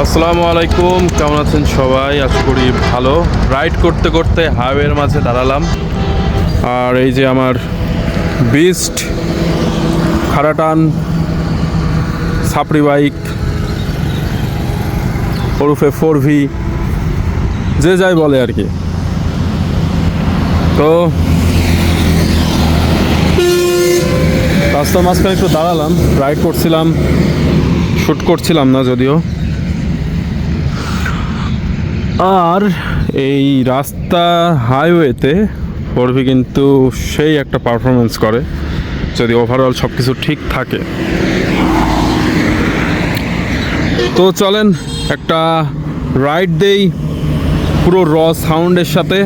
আসসালামু আলাইকুম, কেমন আছেন সবাই? আশা করি ভালো। রাইড করতে করতে হাইওয়ের মাঝে দাঁড়ালাম। আর এই যে আমার বিস্ট খারাটান সাপড়ি বাইক ওরফে ফোর ভি যে যাই বলে আর কি। তো, রাস্তার মাঝখানে একটু দাঁড়ালাম রাইড করছিলাম শ্যুট করছিলাম না যদিও। আর এই রাস্তা হাইওয়েতে ফোরভি কিন্তু সেই একটা পারফরমেন্স করে, যদি ওভারঅল সব কিছু ঠিক থাকে। তো চলেন একটা রাইড দেই, পুরো র সাউন্ডের সাথে,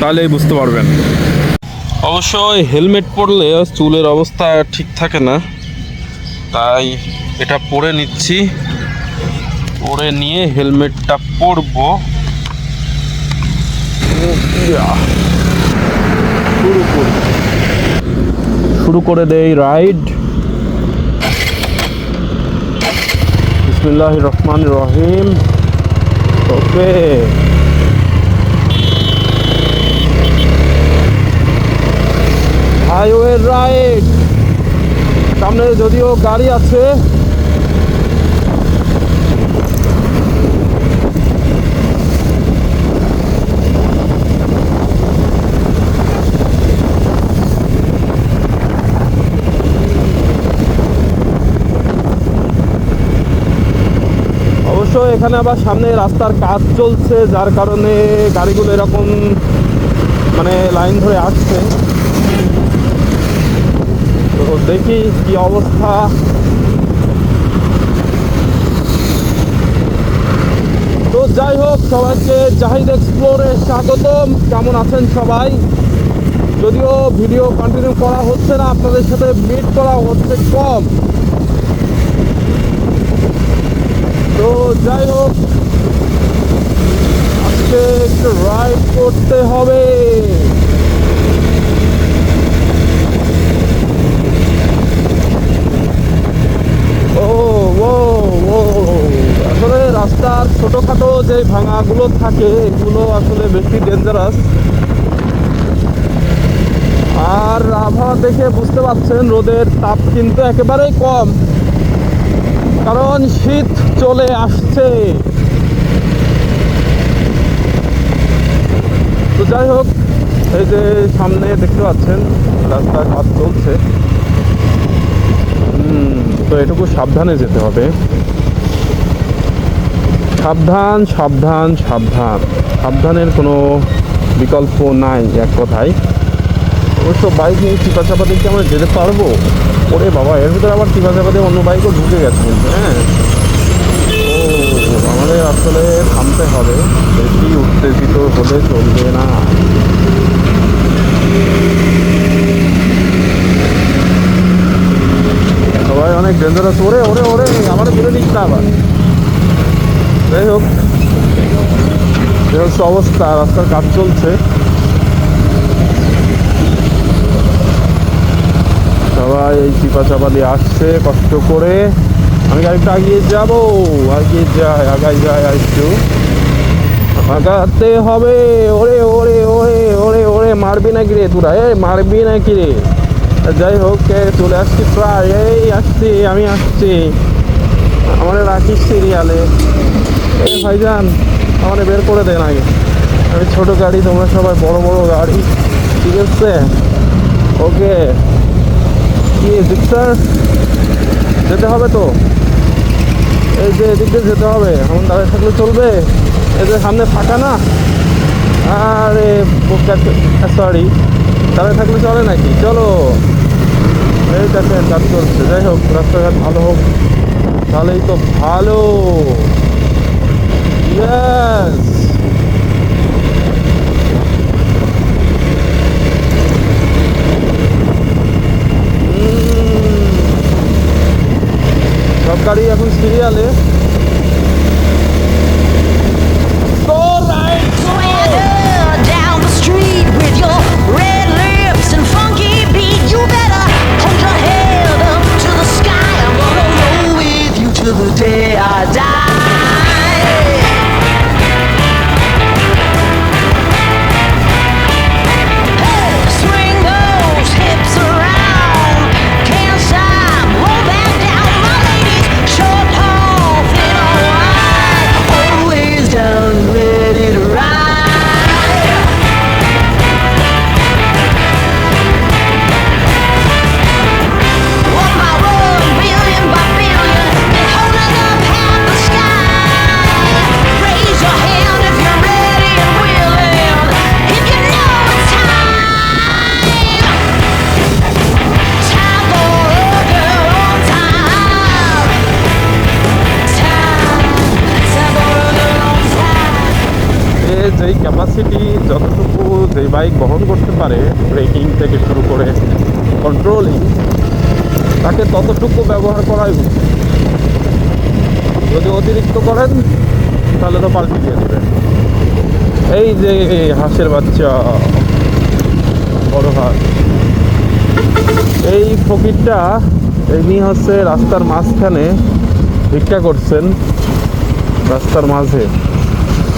তাহলেই বুঝতে পারবেন। অবশ্যই হেলমেট পরলে চুলের অবস্থা ঠিক থাকে না, তাই এটা পরে নিচ্ছি। পরে নিয়ে হেলমেটটা পরবো। শুরু শুরু করে দেই রাইড। বিসমিল্লাহ রহমান রহিম। ওকে। Highway ride. সামনে যদিও গাড়ি আছে অবশ্য এখানে আবার সামনে রাস্তার কাজ চলছে, যার কারণে গাড়িগুলো এরকম মানে লাইন ধরে আসছে। তো দেখি কি অবস্থা। তো যাই হোক, সবাইকে জাহিদ এক্সপ্লোরে স্বাগতম। কেমন আছেন সবাই? যদিও ভিডিও কন্টিনিউ করা হচ্ছে না, আপনাদের সাথে মিট করা হচ্ছে কম তো যাই হোক, আজকে একটু রাইড করতে হবে। ও ও ও, আসলে রাস্তার ছোটোখাটো যে ভাঙাগুলো থাকে, এগুলো আসলে বেশি ডেঞ্জারাস আর আবহাওয়া দেখে বুঝতে পারছেন, রোদের তাপ কিন্তু একেবারেই কম। কারণ শীত চলে আসছে। তো যাই হোক, এই যে সামনে দেখতে পাচ্ছেন, রাস্তার কাজ চলছে। তো এটুকু সাবধানে যেতে হবে। সাবধান সাবধান সাবধান। সাবধানের কোনো বিকল্প নাই এক কথায়। অবশ্য বাইক নিয়ে চিপা চাপা দিকে আমরা যেতে পারব? ওরে বাবা, এর ভিতরে আবার চিপা চাপা দিয়ে অন্য বাইকও ঢুকে গেছে। কিন্তু হ্যাঁ। ও, আমাদের আসলে থামতে হবে। বেশি উত্তেজিত হলে চলবে না। সবাই অনেক ডেঞ্জারাস ওরে ওরে ওরে আমার দূরে নিস না আবার যাই হোক, অবস্থা, রাস্তার কাজ চলছে। সবাই এই চিপা চাপা দিয়ে আসছে কষ্ট করে। আমি গাড়িটা আগিয়ে যাব আগিয়ে যাই আগাই যাই একটু। আগাতে হবে ওরে ওরে ওরে ওরে ওরে মারবি নাকি রে তোরা? এ মারবি নাকি রে? যাই হোক এ, চলে আসছি প্রায়। এই আসছি আমি আসছি। আমার রাখিস সিরিয়ালে। এই ভাইজান আমার বের করে দেন আগে আমি ছোট গাড়ি তোমরা সবাই বড় বড় গাড়ি। ঠিক আছে? ওকে। কি জিক্সার যেতে হবে তো? এই যে এদিক দিয়ে যেতে হবে। এখন দাঁড়িয়ে থাকলে চলবে। যে সামনে ফাঁকা না? আরে সরি দাঁড়িয়ে থাকলে চলে নাকি? চলো। এই দেখেন, কাজ চলছে। যাই হোক, রাস্তাঘাট ভালো হোক। তাহলেই তো ভালো। ইয়েস সব গাড়ি এখন সিরিয়ালে the day I die bike বহন করতে পারে ব্রেকিং থেকে শুরু করে কন্ট্রোলিং তাকে ততটুকু ব্যবহার করাই উচিত। যদি অতিরিক্ত করেন, তাহলে তো পাল্টে দিয়ে দেবেন। এই যে হাঁসের বাচ্চা, বড় হাঁস। এই ফকিরটা ইনি হচ্ছে রাস্তার মাঝখানে ভিক্ষা করছেন, রাস্তার মাঝে।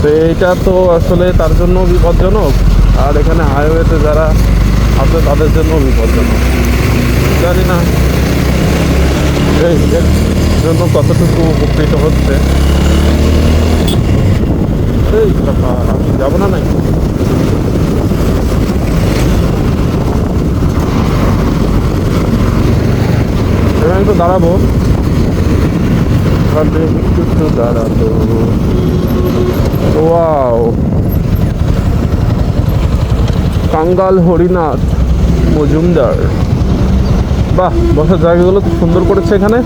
তো এইটা তো আসলে তার জন্য বিপজ্জনক। আর এখানে হাইওয়েতে যারা আছে, তাদের জন্য বিপজ্জনক। জানি না এই জন্য কতটুকু উপকৃত হচ্ছে। এই আমি যাব না নাকি? এখানে একটু দাঁড়াবো। একটু দাঁড়াবো। ওয়াও কাঙ্গাল হরিনাথ মজুমদার। বাহ, বসার জায়গাগুলো তো সুন্দর করেছে এখানে।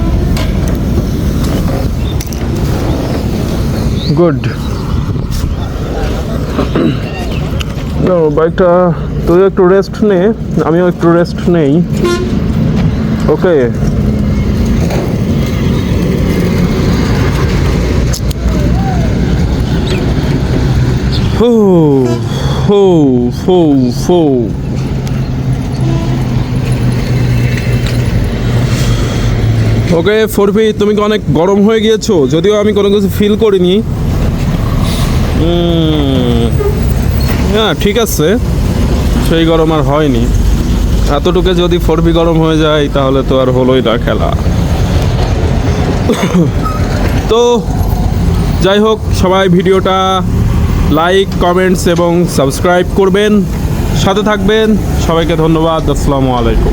গুড বাইকটা তুই একটু রেস্ট নে, আমিও একটু রেস্ট নেই। ওকে হো হো হো হো ওকে ফোরপি তুমি কি অনেক গরম হয়ে গিয়েছো? যদিও আমি কোনো কিছু ফিল করিনি। হ্যাঁ ঠিক আছে। সেই গরম আর হয়নি। এতটুকু যদি ফোরপি গরম হয়ে যায়, তাহলে তো আর হলোই না খেলা। তো, যাই হোক, সবাই ভিডিওটা লাইক কমেন্টস এবং সাবস্ক্রাইব করবেন। সাথে থাকবেন। সবাইকে ধন্যবাদ। আসসালামু আলাইকুম।